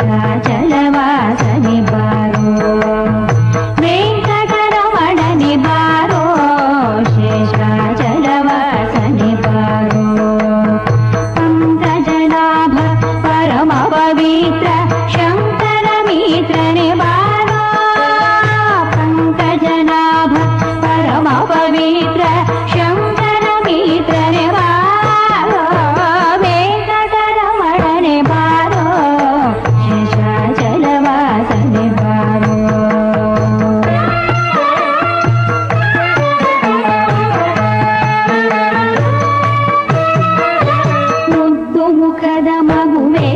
राजा ஆகுமே